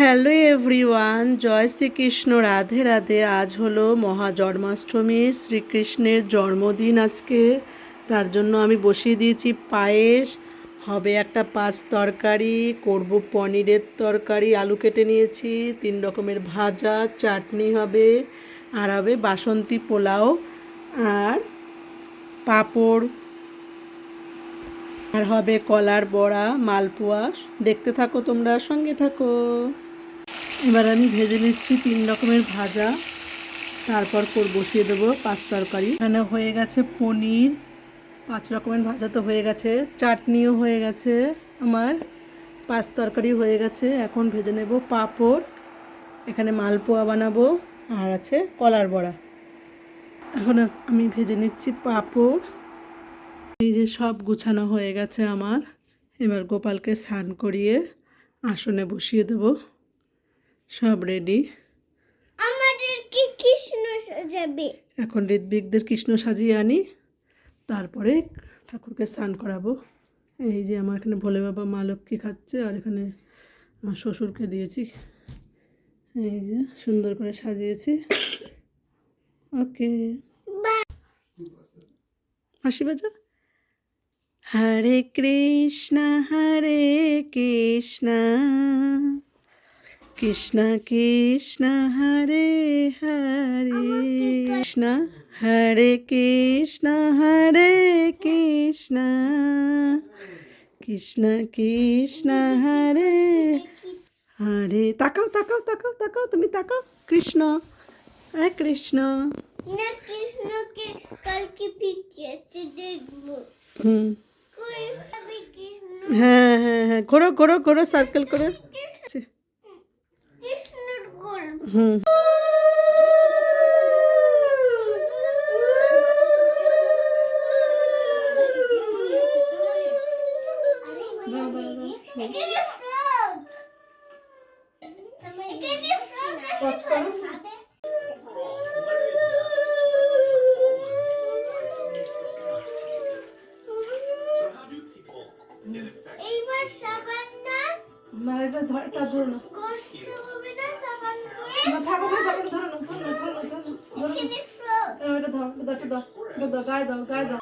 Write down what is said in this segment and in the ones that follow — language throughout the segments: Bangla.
হ্যালো এভরিওয়ান, জয় শ্রীকৃষ্ণ, রাধে রাধে। আজ হলো মহা জন্মাষ্টমী শ্রীকৃষ্ণের জন্মদিন আজকে। তার জন্য আমি বসিয়ে দিয়েছি পায়েস, হবে একটা পাঁচ তরকারি, করব পনিরের তরকারি, আলু কেটে নিয়েছি, তিন রকমের ভাজা, চাটনি হবে, আর হবে বাসন্তী পোলাও আর পাঁপড়। আর হবে কলার বড়া, মালপোয়া। দেখতে থাকো তোমরা, সঙ্গে থাকো। এবার আমি ভেজে নিচ্ছি তিন রকমের ভাজা। তারপর বসিয়ে দেবো পাঁচ তরকারি। এখানে হয়ে গেছে পনির। পাঁচ রকমের ভাজা তো হয়ে গেছে। চাটনিও হয়ে গেছে আমার। পাঁচ তরকারি হয়ে গেছে। এখন ভেজে নেব পাঁপড়। এখানে মালপোয়া বানাবো আর আছে কলার বড়া। এখন আমি ভেজে নিচ্ছি পাঁপড়। এই যে সব গুছানো হয়ে গেছে আমার। এবার গোপালকে স্নান করিয়ে আসনে বসিয়ে দেব। সব রেডি আমাদের কি কৃষ্ণ সাজাবে। এখন ঋদ্বিকদের কৃষ্ণ সাজিয়ে আনি। তারপরে ঠাকুরকে স্নান করাবো। এই যে আমার এখানে ভোলে বাবা মা লক্ষ্মী খাচ্ছে আর এখানে আমার শ্বশুরকে দিয়েছি। এই যে সুন্দর করে সাজিয়েছি। ওকে। হাসি বাজা? হরে কৃষ্ণ হরে কৃষ্ণ। কৃষ্ণ কৃষ্ণ হরে হরে কৃষ্ণ হরে কৃষ্ণ হরে কৃষ্ণ কৃষ্ণ কৃষ্ণ হরে হরে। তাকাও তাকাও তাকাও তাকাও তুমি তাকাও। কৃষ্ণ হরে কৃষ্ণ। না কৃষ্ণকে কালকে পিছিয়েছে দেখব। হুম। কই আমি কৃষ্ণ? হ্যাঁ হ্যাঁ হ্যাঁ ঘোরো ঘোরো ঘোরো সার্কেল করে। গল্প হুম এখানে frog। এখানে frog আছে। দাও এটা দাও দাও গায়ে দাও গায়ে দাও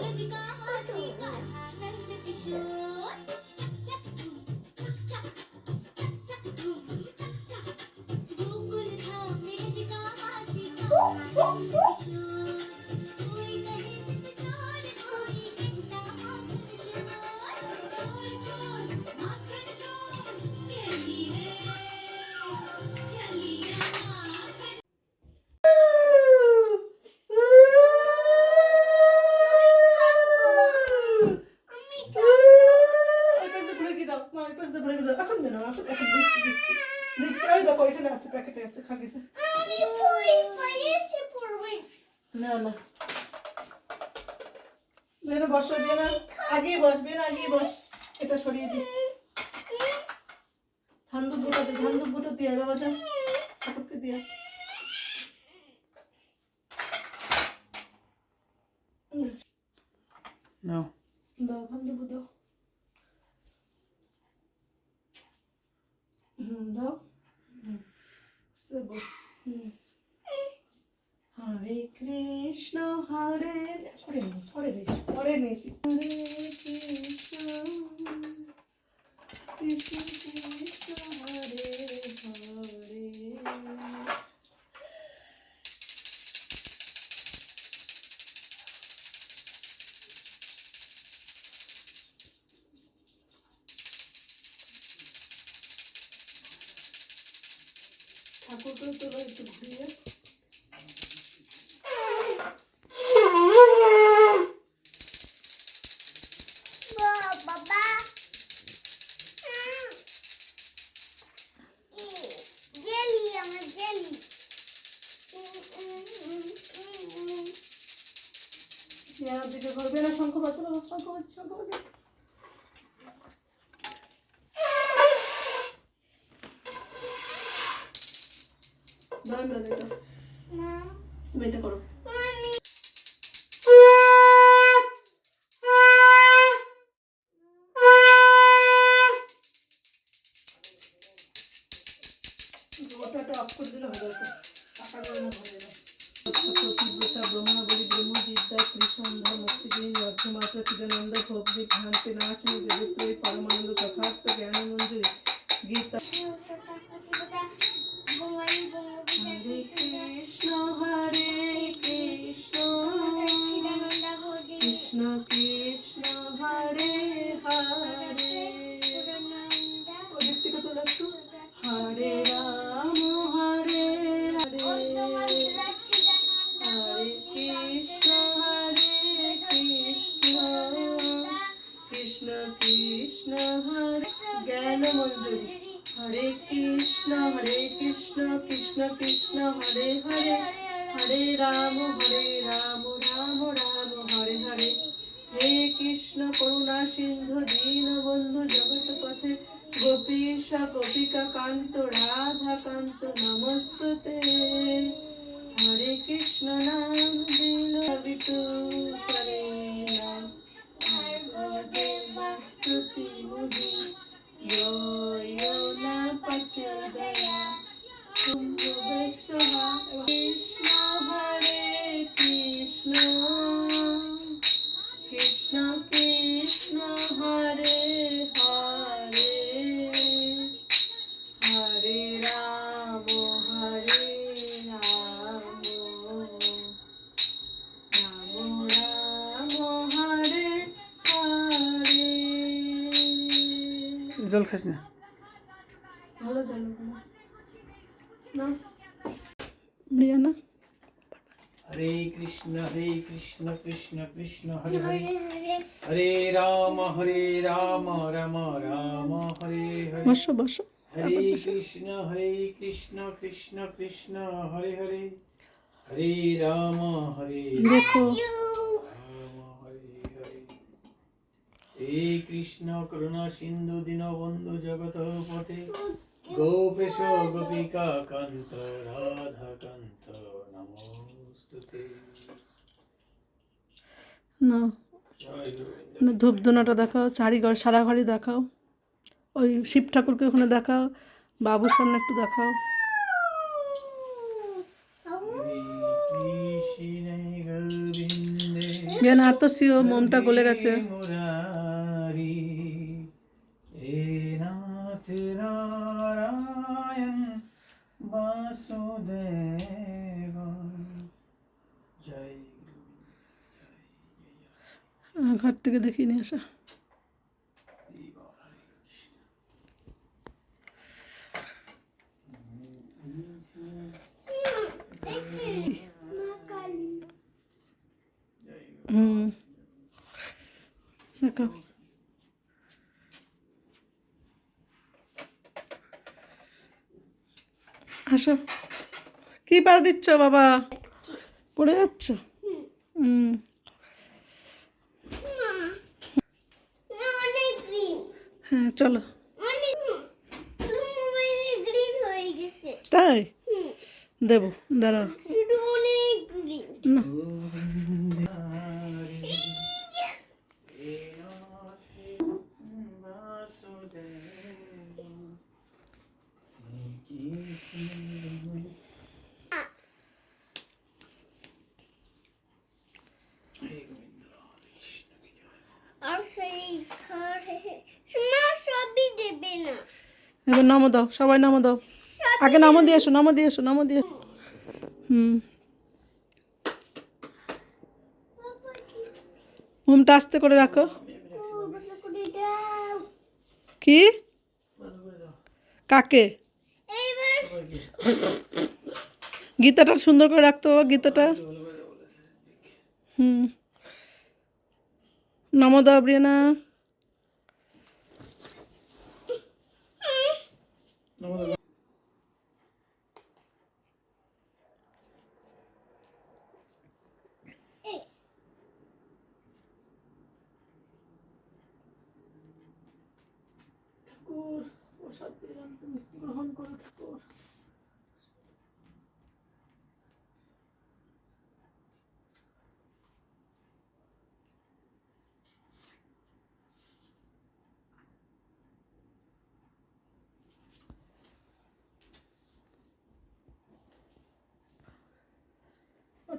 धाम नीरज कहाँ से गाढ़ा नंद किशोर বেরো বসো বেরো আগেই বস বেরো আগেই বস এটা সরিয়ে দি ধান্দু বুটো দে ধান্দু বুটো দিয়ে বাবা যা ঠাকুরকে দিয়া No. দাও ধান্দু বুটো হুম দাও। হুম সব হুম। হরে কৃষ্ণ, হরে পরে নে পরে নিস পরে নিস হরে কৃষ্ণ কৃষ্ণ কৃষ্ণ, হরে হরে। ঠাকুরকে তোলা দাঁড়ান দাঁড়ান এটা Mom, তুমি এটা করো mommy. ওটাটা অফ করে দিলে হয়ে যাবে কৃষ্ণ কৃষ্ণ, হরে হরে। হরে রাম হরে রাম রাম রাম, হরে হরে। হে কৃষ্ণ, করুণা, সিন্ধু, দীন, বন্ধু, জগৎ পথে। গোপীশ, গোপিকা, কান্ত, রাধা কান্ত, নমস্তুতে। হরে কৃষ্ণ নাম দিল বিতু করে নাম। স্তুতি মুদি। না পচদয়া। কৃষ্ণ হরে জল খাস না ভালো জল না রিয়ানা হরে কৃষ্ণ হরে কৃষ্ণ কৃষ্ণ কৃষ্ণ হরে হরে হরে। রাম হরে রাম রাম রাম হরে হরে। বসো বসো। হরে কৃষ্ণ হরে কৃষ্ণ কৃষ্ণ কৃষ্ণ হরে হরে। হরে রাম হরে দেখো। হরে হরে। হে কৃষ্ণ করুণা সিন্ধু দীনবন্ধু জগত পথে। গোপেশ গোপিকা কান্ত রাধা কান্ত নমস্তুতে না মানে ধূপধুনাটা দেখাও চারিঘর সারা ঘরই দেখাও। ওই শিব ঠাকুরকে ওখানে দেখাও বাবুর সামনে একটু দেখাও। বিয়ান হাত তো সিও মোমটা গলে গেছে। ঘর থেকে দেখিয়ে নিয়ে আসা। হুম। আসো। কি পার দিচ্ছ বাবা? পড়ে যাচ্ছ? হুম। চলো। তাই? দেবো দাঁড়াও। আর সেই ঘরে না সবই দেবে না এবার নামো দাও, সবাই নামো দাও। আগে নামো দিয়ে এসো, নামো দিয়ে এসো, নামো দিয়ে হুম। ঘুমটা আস্তে করে রাখো। কি? কাকে? গীতাটা সুন্দর করে রাখতে হবে, গীতাটা। হুম। নামো দাও ব্রিয়ানা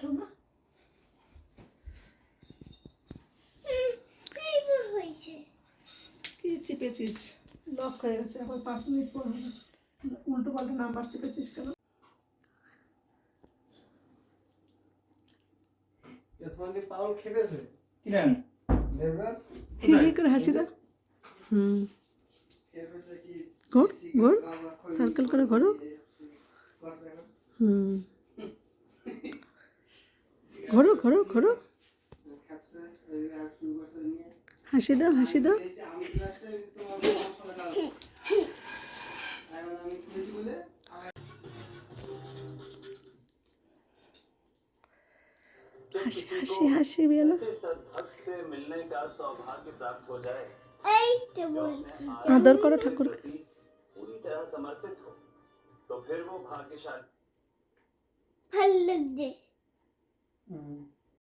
ওঠো না কি চিপেছিস? লক হয়ে গেছে এখন পাঁচ মিনিট পর উল্টো পাল্টা নাম্বার চিপেছিস কেন? সার্কেল করে ঘোরো। হুম। ঘোরো ঘোরো ঘোরো খাচ্ছে ওই আর শুরু করছে নিয়ে হাসি দাও হাসি দাও এসে আমি চলে আসছে তোমার সমস্যা না এখন আমি খুলেছি বলে আমার হাসি হাসি হাসি বেলো सदभक्त से मिलने का सौभाग्य प्राप्त हो जाए এইটা বলছি আদর করো ঠাকুর प्रति पूरी तरह समर्पित हो तो फिर वो भाग्यशाली ভালো লাগছে হুম।